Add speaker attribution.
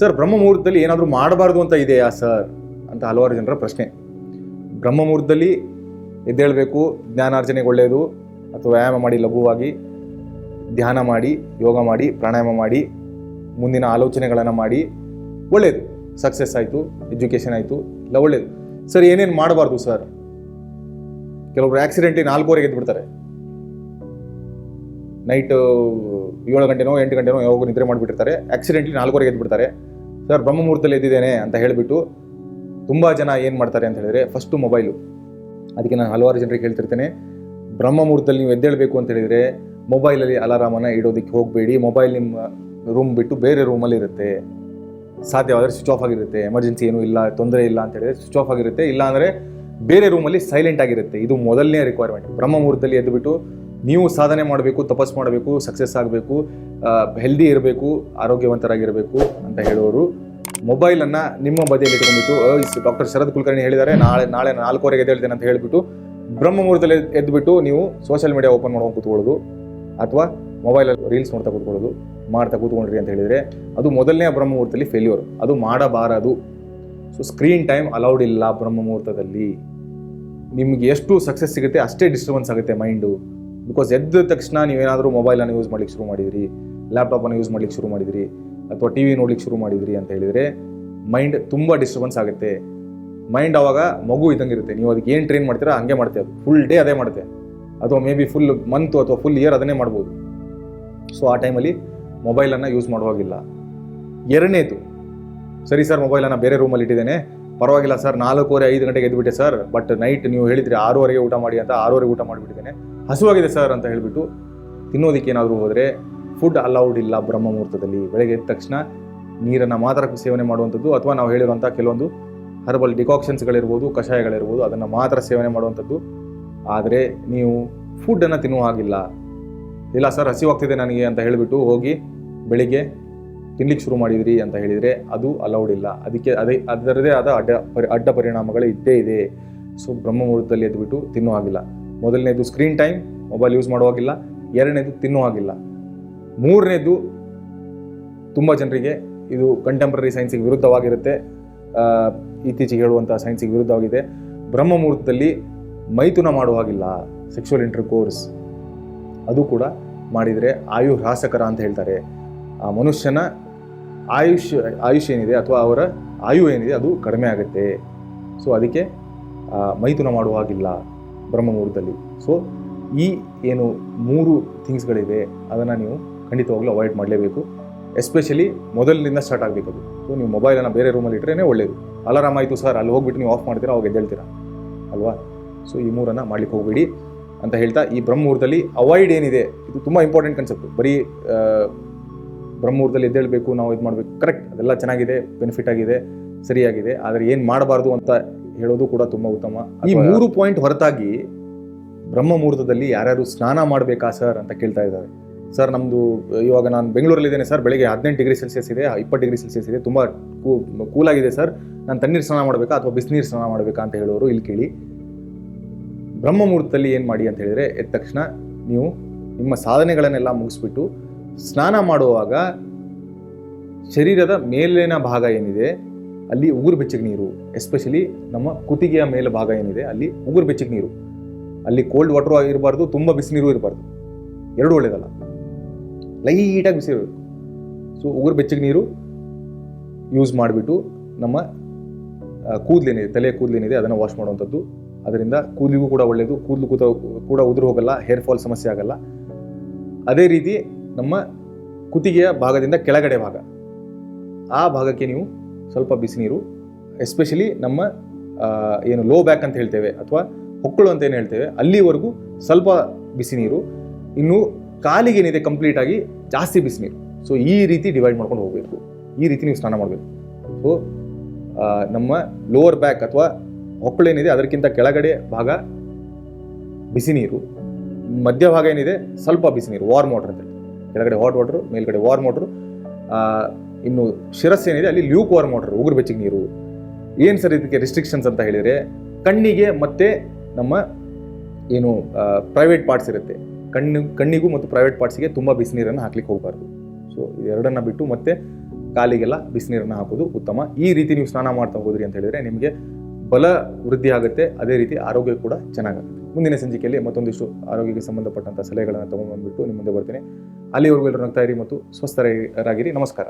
Speaker 1: Sir, ಬ್ರಹ್ಮ ಮುಹೂರ್ತದಲ್ಲಿ ಏನಾದರೂ ಮಾಡಬಾರ್ದು ಅಂತ ಇದೆಯಾ ಸರ್? ಅಂತ ಹಲವಾರು ಜನರ ಪ್ರಶ್ನೆ. ಬ್ರಹ್ಮ ಮುಹೂರ್ತದಲ್ಲಿ ಎದ್ದೇಳಬೇಕು, ಜ್ಞಾನಾರ್ಜನೆಗೆ ಒಳ್ಳೆಯದು ಅಥವಾ ವ್ಯಾಯಾಮ ಮಾಡಿ, ಲಘುವಾಗಿ ಧ್ಯಾನ ಮಾಡಿ, ಯೋಗ ಮಾಡಿ, ಪ್ರಾಣಾಯಾಮ ಮಾಡಿ, ಮುಂದಿನ ಆಲೋಚನೆಗಳನ್ನು ಮಾಡಿ ಒಳ್ಳೆಯದು ಸಕ್ಸಸ್ ಆಯಿತು, ಎಜುಕೇಷನ್ ಆಯಿತು ಇಲ್ಲ ಒಳ್ಳೆಯದು ಸರ್, ಏನೇನು ಮಾಡಬಾರ್ದು ಸರ್? ಕೆಲವೊಬ್ರು ಆಕ್ಸಿಡೆಂಟ್ಲಿ ನಾಲ್ಕೂವರೆಗೆ ಎದ್ಬಿಡ್ತಾರೆ. ನೈಟ್ ಏಳು ಗಂಟೆನೋ, ಎಂಟು ಗಂಟೆನೋ ಯಾವಾಗ ನಿದ್ರೆ ಮಾಡಿಬಿಟ್ಟಿರ್ತಾರೆ. ಆಕ್ಸಿಡೆಂಟ್ಲಿ ನಾಲ್ಕೂವರೆಗೆ ಎದ್ಬಿಡ್ತಾರೆ. ಸರ್, ಬ್ರಹ್ಮ ಮುಹೂರ್ತದಲ್ಲಿ ಎದ್ದಿದ್ದೇನೆ ಅಂತ ಹೇಳಿಬಿಟ್ಟು ತುಂಬ ಜನ ಏನು ಮಾಡ್ತಾರೆ ಅಂತ ಹೇಳಿದ್ರೆ, ಫಸ್ಟು ಮೊಬೈಲು. ಅದಕ್ಕೆ ನಾನು ಹಲವಾರು ಜನರಿಗೆ ಹೇಳ್ತಿರ್ತೇನೆ, ಬ್ರಹ್ಮ ಮುಹೂರ್ತದಲ್ಲಿ ನೀವು ಎದ್ದೇಳಬೇಕು ಅಂತ ಹೇಳಿದರೆ ಮೊಬೈಲಲ್ಲಿ ಅಲಾರಾಮನ್ನು ಇಡೋದಕ್ಕೆ ಹೋಗಬೇಡಿ. ಮೊಬೈಲ್ ನಿಮ್ಮ ರೂಮ್ ಬಿಟ್ಟು ಬೇರೆ ರೂಮಲ್ಲಿ ಇರುತ್ತೆ. ಸಾಧ್ಯವಾದರೆ ಸ್ವಿಚ್ ಆಫ್ ಆಗಿರುತ್ತೆ. ಎಮರ್ಜೆನ್ಸಿ ಏನೂ ಇಲ್ಲ, ತೊಂದರೆ ಇಲ್ಲ ಅಂತ ಹೇಳಿದ್ರೆ ಸ್ವಿಚ್ ಆಫ್ ಆಗಿರುತ್ತೆ. ಇಲ್ಲ ಅಂದರೆ ಬೇರೆ ರೂಮಲ್ಲಿ ಸೈಲೆಂಟ್ ಆಗಿರುತ್ತೆ. ಇದು ಮೊದಲನೇ ರಿಕ್ವೈರ್ಮೆಂಟ್ ಬ್ರಹ್ಮ ಮುಹೂರ್ತದಲ್ಲಿ ಎದ್ದುಬಿಟ್ಟು ನೀವು ಸಾಧನೆ ಮಾಡಬೇಕು ತಪಸ್ ಮಾಡಬೇಕು ಸಕ್ಸಸ್ ಆಗಬೇಕು ಹೆಲ್ದಿ ಇರಬೇಕು, ಆರೋಗ್ಯವಂತರಾಗಿರಬೇಕು ಅಂತ ಹೇಳೋರು ಮೊಬೈಲನ್ನು ನಿಮ್ಮ ಬದಿಯಲ್ಲಿ ಇಟ್ಕೊಂಡ್ಬಿಟ್ಟು ಡಾಕ್ಟರ್ ಶರದ್ ಕುಲಕರ್ಣಿ ಹೇಳಿದ್ದಾರೆ, ನಾಳೆ ನಾಳೆ ನಾಲ್ಕೂವರೆಗೆ ಎದ್ದೇಳ್ತೇನೆ ಅಂತ ಹೇಳಿಬಿಟ್ಟು ಬ್ರಹ್ಮ ಮುಹೂರ್ತದಲ್ಲಿ ಎದ್ದುಬಿಟ್ಟು ನೀವು ಸೋಷಿಯಲ್ ಮೀಡಿಯಾ ಓಪನ್ ಮಾಡ್ಕೊಂಡು ಕೂತ್ಕೊಳ್ಳೋದು ಅಥವಾ ಮೊಬೈಲಲ್ಲಿ ರೀಲ್ಸ್ ನೋಡ್ತಾ ಕೂತ್ಕೊಳ್ಳೋದು, ಮಾಡ್ತಾ ಕೂತ್ಕೊಂಡ್ರಿ ಅಂತ ಹೇಳಿದರೆ ಅದು ಮೊದಲನೇ ಬ್ರಹ್ಮ ಮುಹೂರ್ತದಲ್ಲಿ ಫೇಲ್ಯೂರ್ ಅದು ಮಾಡಬಾರದು. ಸೊ ಸ್ಕ್ರೀನ್ ಟೈಮ್ ಅಲೌಡ್ ಇಲ್ಲ ಬ್ರಹ್ಮ ಮುಹೂರ್ತದಲ್ಲಿ. ನಿಮಗೆ ಎಷ್ಟು ಸಕ್ಸಸ್ ಸಿಗುತ್ತೆ ಅಷ್ಟೇ ಡಿಸ್ಟರ್ಬೆನ್ಸ್ ಆಗುತ್ತೆ ಮೈಂಡು ಬಿಕಾಸ್ ಎದ್ದ ತಕ್ಷಣ ನೀವೇನಾದರೂ ಮೊಬೈಲನ್ನು ಯೂಸ್ ಮಾಡ್ಲಿಕ್ಕೆ ಶುರು ಮಾಡಿದಿರಿ ಲ್ಯಾಪ್ಟಾಪನ್ನು ಯೂಸ್ ಮಾಡ್ಲಿಕ್ಕೆ ಶುರು ಮಾಡಿದಿರಿ, ಅಥವಾ ಟಿ ವಿ ನೋಡ್ಲಿಕ್ಕೆ ಶುರು ಮಾಡಿದಿರಿ ಅಂತ ಹೇಳಿದರೆ ಮೈಂಡ್ ತುಂಬ ಡಿಸ್ಟರ್ಬೆನ್ಸ್ ಆಗುತ್ತೆ. ಮೈಂಡ್ ಆವಾಗ ಮಗು ಇದ್ದಂಗೆ ಇರುತ್ತೆ. ನೀವು ಅದಕ್ಕೆ ಏನು ಟ್ರೈನ್ ಮಾಡ್ತೀರಾ, ಹಂಗೆ ಮಾಡ್ತೀವಿ ಫುಲ್ ಡೇ ಅದೇ ಮಾಡುತ್ತೆ ಅಥವಾ ಮೇ ಬಿ ಫುಲ್ ಮಂತು ಅಥವಾ ಫುಲ್ ಇಯರ್ ಅದನ್ನೇ ಮಾಡ್ಬೋದು. ಸೊ ಆ ಟೈಮಲ್ಲಿ ಮೊಬೈಲನ್ನು ಯೂಸ್ ಮಾಡುವಾಗಿಲ್ಲ. ಎರಡನೇದು, ಸರಿ ಸರ್ ಮೊಬೈಲನ್ನು ಬೇರೆ ರೂಮಲ್ಲಿ ಇಟ್ಟಿದ್ದೇನೆ. ಪರವಾಗಿಲ್ಲ ಸರ್ ನಾಲ್ಕೂವರೆ ಐದು ಗಂಟೆಗೆ ಎದ್ದುಬಿಟ್ಟೆ ಸರ್ ಬಟ್ ನೈಟ್ ನೀವು ಹೇಳಿದ್ರಿ ಆರೂವರೆಗೆ ಊಟ ಮಾಡಿ ಅಂತ ಆರೂವರೆಗೆ ಊಟ ಮಾಡಿಬಿಟ್ಟಿದ್ದೇನೆ. ಹಸುವಾಗಿದೆ ಸರ್ ಅಂತ ಹೇಳಿಬಿಟ್ಟು ತಿನ್ನೋದಕ್ಕೆ ಏನಾದರೂ ಹೋದರೆ ಫುಡ್ ಅಲೌಡ್ ಇಲ್ಲ ಬ್ರಹ್ಮ ಮುಹೂರ್ತದಲ್ಲಿ ಬೆಳಗ್ಗೆ ಎದ್ದ ತಕ್ಷಣ ನೀರನ್ನು ಮಾತ್ರ ಸೇವನೆ ಮಾಡುವಂಥದ್ದು ಅಥವಾ ನಾವು ಹೇಳಿರುವಂಥ ಕೆಲವೊಂದು ಹರ್ಬಲ್ ಡಿಕಾಕ್ಷನ್ಸ್ಗಳಿರ್ಬೋದು ಕಷಾಯಗಳಿರ್ಬೋದು, ಅದನ್ನು ಮಾತ್ರ ಸೇವನೆ ಮಾಡುವಂಥದ್ದು. ಆದರೆ ನೀವು ಫುಡ್ಡನ್ನು ತಿನ್ನುವ ಹಾಗಿಲ್ಲ. ಇಲ್ಲ ಸರ್, ಹಸಿವಾಗ್ತಿದೆ ನನಗೆ ಅಂತ ಹೇಳಿಬಿಟ್ಟು ಹೋಗಿ ಬೆಳಿಗ್ಗೆ ತಿನ್ಲಿಕ್ಕೆ ಶುರು ಮಾಡಿದ್ರಿ ಅಂತ ಹೇಳಿದರೆ ಅದು ಅಲೌಡ್ ಇಲ್ಲ. ಅದಕ್ಕೆ ಅದೇ ಅದರದೇ ಆದ ಅಡ್ಡ ಪರಿ ಅಡ್ಡ ಪರಿಣಾಮಗಳು ಇದ್ದೇ ಇದೆ. ಸೊ ಬ್ರಹ್ಮ ಮುಹೂರ್ತದಲ್ಲಿ ಎದ್ಬಿಟ್ಟು ತಿನ್ನೋ ಹಾಗಿಲ್ಲ. ಮೊದಲನೇದು ಸ್ಕ್ರೀನ್ ಟೈಮ್ ಮೊಬೈಲ್ ಯೂಸ್ ಮಾಡುವಾಗಿಲ್ಲ. ಎರಡನೇದು ತಿನ್ನೋ ಹಾಗಿಲ್ಲ. ಮೂರನೇದು ತುಂಬ ಜನರಿಗೆ ಇದು ಕಂಟೆಂಪ್ರರಿ ಸೈನ್ಸಿಗೆ ವಿರುದ್ಧವಾಗಿರುತ್ತೆ. ಇತ್ತೀಚೆಗೆ ಹೇಳುವಂಥ ಸೈನ್ಸಿಗೆ ವಿರುದ್ಧವಾಗಿದೆ. ಬ್ರಹ್ಮ ಮುಹೂರ್ತದಲ್ಲಿ ಮೈಥುನ ಹಾಗಿಲ್ಲ ಸೆಕ್ಷುವಲ್ ಇಂಟರ್ ಕೋರ್ಸ್ ಅದು ಕೂಡ ಮಾಡಿದರೆ ಆಯು ಹ್ರಾಸಕರ ಅಂತ ಹೇಳ್ತಾರೆ. ಆ, ಮನುಷ್ಯನ ಆಯುಷ್ ಆಯುಷ್ ಏನಿದೆ ಅಥವಾ ಅವರ ಆಯು ಏನಿದೆ ಅದು ಕಡಿಮೆ ಆಗುತ್ತೆ. ಸೊ ಅದಕ್ಕೆ ಮೈಥುನ ಮಾಡುವ ಹಾಗಿಲ್ಲ ಬ್ರಹ್ಮ ಮುಹೂರ್ತದಲ್ಲಿ ಸೊ ಈ ಏನು ಮೂರು ಥಿಂಗ್ಸ್ಗಳಿದೆ ಅದನ್ನು ನೀವು ಖಂಡಿತವಾಗ್ಲೂ ಅವಾಯ್ಡ್ ಮಾಡಲೇಬೇಕು. ಎಸ್ಪೆಷಲಿ ಮೊದಲಿನಿಂದ ಸ್ಟಾರ್ಟ್ ಆಗಬೇಕು ಅದು ಸೊ ನೀವು ಮೊಬೈಲನ್ನು ಬೇರೆ ರೂಮಲ್ಲಿ ಇಟ್ಟರೆ ಒಳ್ಳೆಯದು ಅಲಾರಾಮ್ ಆಯಿತು ಸರ್ ಅಲ್ಲಿ ಹೋಗ್ಬಿಟ್ಟು ನೀವು ಆಫ್ ಮಾಡ್ತೀರಾ, ಅವಾಗ ಎದ್ದೇಳ್ತೀರಾ? ಅಲ್ವಾ? ಸೊ ಈ ಮೂರನ್ನು ಮಾಡ್ಲಿಕ್ಕೆ ಹೋಗಬೇಡಿ ಅಂತ ಹೇಳ್ತಾ ಈ ಬ್ರಹ್ಮುಹೂರ್ತದಲ್ಲಿ ಅವಾಯ್ಡ್ ಏನಿದೆ, ಇದು ತುಂಬ ಇಂಪಾರ್ಟೆಂಟ್ ಕನ್ಸೆಪ್ಟ್ ಬರೀ ಬ್ರಹ್ಮ ಬ್ರಹ್ಮುಹೂರ್ತದಲ್ಲಿ ಎದ್ದೇಳಬೇಕು, ನಾವು ಇದು ಮಾಡಬೇಕು ಕರೆಕ್ಟ್ ಅದೆಲ್ಲ ಚೆನ್ನಾಗಿದೆ ಬೆನಿಫಿಟ್ ಆಗಿದೆ, ಸರಿಯಾಗಿದೆ. ಆದರೆ ಏನು ಮಾಡಬಾರ್ದು ಅಂತ ಹೇಳೋದು ಕೂಡ ತುಂಬ ಉತ್ತಮ. ಈ ಮೂರು ಪಾಯಿಂಟ್ ಹೊರತಾಗಿ ಬ್ರಹ್ಮ ಮುಹೂರ್ತದಲ್ಲಿ ಯಾರ್ಯಾರು ಸ್ನಾನ ಮಾಡಬೇಕಾ ಸರ್ ಅಂತ ಕೇಳ್ತಾ ಇದ್ದಾರೆ. ಸರ್ ನಮ್ಮದು ಇವಾಗ ನಾನು ಬೆಂಗಳೂರಲ್ಲಿದ್ದೇನೆ ಸರ್ ಬೆಳಗ್ಗೆ ಹದಿನೆಂಟು ಡಿಗ್ರಿ ಸೆಲ್ಸಿಯಸ್ ಇದೆ ಇಪ್ಪತ್ತು ಡಿಗ್ರಿ ಸೆಲ್ಸಿಯಸ್ ಇದೆ ತುಂಬ ಕೂಲಾಗಿದೆ ಸರ್. ನಾನು ತಣ್ಣೀರು ಸ್ನಾನ ಮಾಡಬೇಕಾ ಅಥವಾ ಬಿಸಿನೀರು ಸ್ನಾನ ಮಾಡಬೇಕಾ ಅಂತ ಹೇಳೋರು ಇಲ್ಲಿ ಕೇಳಿ. ಬ್ರಹ್ಮ ಮುಹೂರ್ತದಲ್ಲಿ ಏನು ಮಾಡಿ ಅಂತ ಹೇಳಿದರೆ ಎದ್ದ ತಕ್ಷಣ ನೀವು ನಿಮ್ಮ ಸಾಧನೆಗಳನ್ನೆಲ್ಲ ಮುಗಿಸ್ಬಿಟ್ಟು ಸ್ನಾನ ಮಾಡುವಾಗ ಶರೀರದ ಮೇಲಿನ ಭಾಗ ಏನಿದೆ ಅಲ್ಲಿ ಉಗುರು ಬೆಚ್ಚಗೆ ನೀರು ಎಸ್ಪೆಷಲಿ ನಮ್ಮ ಕುತ್ತಿಗೆಯ ಮೇಲೆ ಭಾಗ ಏನಿದೆ, ಅಲ್ಲಿ ಉಗುರು ಬೆಚ್ಚಗೆ ನೀರು. ಅಲ್ಲಿ ಕೋಲ್ಡ್ ವಾಟರ್ ಆಗಿರಬಾರ್ದು, ತುಂಬ ಬಿಸಿ ನೀರು ಇರಬಾರ್ದು. ಎರಡೂ ಒಳ್ಳೇದಲ್ಲ. ಲೈಟಾಗಿ ಬಿಸಿ ಇರಬೇಕು. ಸೊ ಉಗುರು ಬೆಚ್ಚಗೆ ನೀರು ಯೂಸ್ ಮಾಡಿಬಿಟ್ಟು ನಮ್ಮ ಕೂದಲೇನಿದೆ ತಲೆ ಕೂದಲೇನಿದೆ, ಅದನ್ನು ವಾಶ್ ಮಾಡುವಂಥದ್ದು. ಅದರಿಂದ ಕೂದಲಿಗೂ ಕೂಡ ಒಳ್ಳೆಯದು ಕೂದಲು ಕೂತ, ಕೂಡ ಉದುರು ಹೋಗಲ್ಲ ಹೇರ್ ಫಾಲ್ ಸಮಸ್ಯೆ ಆಗಲ್ಲ. ಅದೇ ರೀತಿ ನಮ್ಮ ಕುತ್ತಿಗೆಯ ಭಾಗದಿಂದ ಕೆಳಗಡೆ ಭಾಗ. ಆ ಭಾಗಕ್ಕೆ ನೀವು ಸ್ವಲ್ಪ ಬಿಸಿ ನೀರು ಎಸ್ಪೆಷಲಿ ನಮ್ಮ ಏನು ಲೋ ಬ್ಯಾಕ್ ಅಂತ ಹೇಳ್ತೇವೆ ಅಥವಾ ಹೊಕ್ಕಳು ಅಂತ ಏನು ಹೇಳ್ತೇವೆ, ಅಲ್ಲಿವರೆಗೂ ಸ್ವಲ್ಪ ಬಿಸಿ ನೀರು, ಇನ್ನು ಕಾಲಿಗೆ ಏನಿದೆ ಕಂಪ್ಲೀಟ್ ಆಗಿ ಜಾಸ್ತಿ ಬಿಸಿ ನೀರು. ಸೊ ಈ ರೀತಿ ಡಿವೈಡ್ ಮಾಡ್ಕೊಂಡು ಹೋಗಬೇಕು. ಈ ರೀತಿ ನೀವು ಸ್ನಾನ ಮಾಡಬೇಕು. ಸೊ ನಮ್ಮ ಲೋವರ್ ಬ್ಯಾಕ್ ಅಥವಾ ಹೊಕ್ಕಳು ಏನಿದೆ ಅದಕ್ಕಿಂತ ಕೆಳಗಡೆ ಭಾಗ ಬಿಸಿ ನೀರು, ಮಧ್ಯ ಭಾಗ ಏನಿದೆ ಸ್ವಲ್ಪ ಬಿಸಿ ನೀರು ವಾರ್ಮ್ ವಾಟರ್ ಅಂತ ಕೆಳಗಡೆ ಹಾಟ್ ವಾಟರ್ ಮೇಲ್ಗಡೆ ವಾರ್ಮ್ ವಾಟರ್ ಇನ್ನು ಶಿರಸ್ ಏನಿದೆ, ಅಲ್ಲಿ ಲ್ಯೂಕ್ ವಾರ್ಮ್ ವಾಟರ್ ಉಗುರು ಬೆಚ್ಚಗೆ ನೀರು. ಏನು ಸರ್ ಇದಕ್ಕೆ ರಿಸ್ಟ್ರಿಕ್ಷನ್ಸ್ ಅಂತ ಹೇಳಿದರೆ, ಕಣ್ಣಿಗೆ ಮತ್ತೆ ನಮ್ಮ ಏನು ಪ್ರೈವೇಟ್ ಪಾರ್ಟ್ಸ್ ಇರುತ್ತೆ. ಕಣ್ಣು, ಕಣ್ಣಿಗೂ ಮತ್ತು ಪ್ರೈವೇಟ್ ಪಾರ್ಟ್ಸ್ಗೆ ತುಂಬ ಬಿಸಿನೀರನ್ನು ಹಾಕ್ಲಿಕ್ಕೆ ಹೋಗಬಾರ್ದು. ಸೊ ಇದೆರಡನ್ನು ಬಿಟ್ಟು ಮತ್ತೆ ಕಾಲಿಗೆಲ್ಲ ಬಿಸಿನೀರನ್ನು ಹಾಕೋದು ಉತ್ತಮ. ಈ ರೀತಿ ನೀವು ಸ್ನಾನ ಮಾಡ್ತಾ ಹೋದ್ರಿ ಅಂತ ಹೇಳಿದರೆ ನಿಮಗೆ ಬಲ ವೃದ್ಧಿ ಆಗುತ್ತೆ. ಅದೇ ರೀತಿ ಆರೋಗ್ಯ ಕೂಡ ಚೆನ್ನಾಗುತ್ತೆ ಮುಂದಿನ ಸಂಚಿಕೆಯಲ್ಲಿ ಮತ್ತೊಂದಿಷ್ಟು ಆರೋಗ್ಯಕ್ಕೆ ಸಂಬಂಧಪಟ್ಟಂಥ ಸಲಹೆಗಳನ್ನು ತಗೊಂಡ್ಬಂದ್ಬಿಟ್ಟು ನಿಮ್ಮ ಮುಂದೆ ಬರ್ತೀನಿ. ಅಲ್ಲಿವರೆಗೂ ಎಲ್ಲರೂ ನಗ್ತಾ ಇರಿ ಮತ್ತು ಸ್ವಸ್ಥರಾಗಿರಿ ನಮಸ್ಕಾರ.